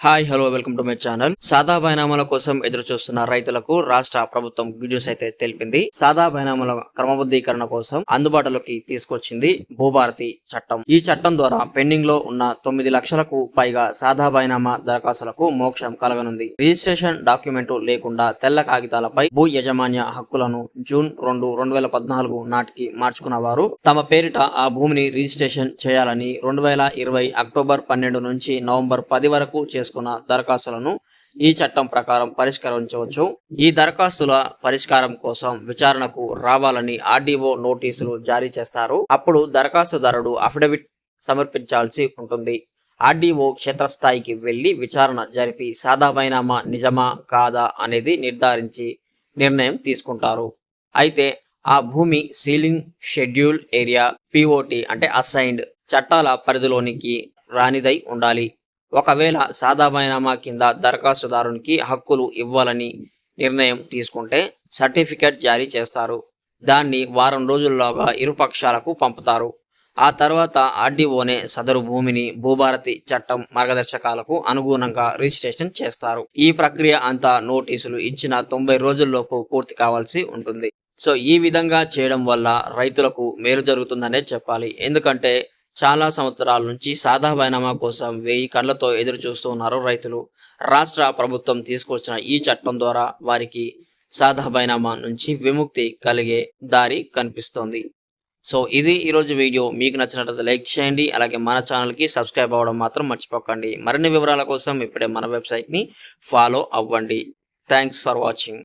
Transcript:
Hi hello welcome to my channel సాదా బైనామాల కోసం ఎదురు చూస్తున్న రైతులకు రాష్ట్ర ప్రభుత్వం గుడ్ న్యూస్ అయితే తెలిపింది. సాదా బైనామాల క్రమబద్ధీకరణ కోసం అందుబాటులోకి తీసుకొచ్చింది భూభారతి చట్టం. ఈ చట్టం ద్వారా పెండింగ్లో ఉన్న తొమ్మిది లక్షలకు పైగా సాదా బైనామా దరఖాస్తులకు మోక్షం కలగనుంది. రిజిస్ట్రేషన్ డాక్యుమెంట్ లేకుండా తెల్ల కాగితాలపై భూ యజమాన్య హక్కులను జూన్ రెండు రెండు వేల పద్నాలుగు నాటికి మార్చుకున్న వారు తమ పేరిట ఆ భూమిని రిజిస్ట్రేషన్ చేయాలని రెండు వేల ఇరవై అక్టోబర్ పన్నెండు నుంచి నవంబర్ పది వరకు చేసుకున్న దరఖాస్తులను ఈ చట్టం ప్రకారం పరిష్కరించవచ్చు. ఈ దరఖాస్తుల పరిష్కారం కోసం విచారణకు రావాలని ఆర్డీఓ నోటీసులు జారీ చేస్తారు. అప్పుడు దరఖాస్తుదారుడు అఫిడవిట్ సమర్పించాల్సి ఉంటుంది. ఆర్డీఓ క్షేత్రస్థాయికి వెళ్ళి విచారణ జరిపి సాదా బైనామా నిజమా కాదా అనేది నిర్ధారించి నిర్ణయం తీసుకుంటారు. అయితే ఆ భూమి సీలింగ్ షెడ్యూల్ ఏరియా పిఓటి అంటే అసైన్డ్ చట్టాల పరిధిలోనికి రానిదై ఉండాలి. ఒకవేళ సాదా బైనామా కింద దరఖాస్తుదారునికి హక్కులు ఇవ్వాలని నిర్ణయం తీసుకుంటే సర్టిఫికెట్ జారీ చేస్తారు. దాన్ని వారం రోజుల్లోగా ఇరు పక్షాలకు పంపుతారు. ఆ తర్వాత ఆర్డీఓనే సదరు భూమిని భూభారతి చట్టం మార్గదర్శకాలకు అనుగుణంగా రిజిస్ట్రేషన్ చేస్తారు. ఈ ప్రక్రియ అంతా నోటీసులు ఇచ్చిన తొంభై రోజుల్లోపు పూర్తి కావాల్సి ఉంటుంది. సో ఈ విధంగా చేయడం వల్ల రైతులకు మేలు జరుగుతుందనే చెప్పాలి. ఎందుకంటే చాలా సంవత్సరాల నుంచి సాదా బైనామా కోసం వెయ్యి కళ్ళతో ఎదురు చూస్తూ ఉన్నారు రైతులు. రాష్ట్ర ప్రభుత్వం తీసుకొచ్చిన ఈ చట్టం ద్వారా వారికి సాదా బైనామా నుంచి విముక్తి కలిగే దారి కనిపిస్తోంది. సో ఇది ఈరోజు వీడియో. మీకు నచ్చినట్లయితే లైక్ చేయండి. అలాగే మన ఛానల్కి సబ్స్క్రైబ్ అవ్వడం మాత్రం మర్చిపోకండి. మరిన్ని వివరాల కోసం ఇప్పుడే మన వెబ్సైట్ని ఫాలో అవ్వండి. Thanks for watching.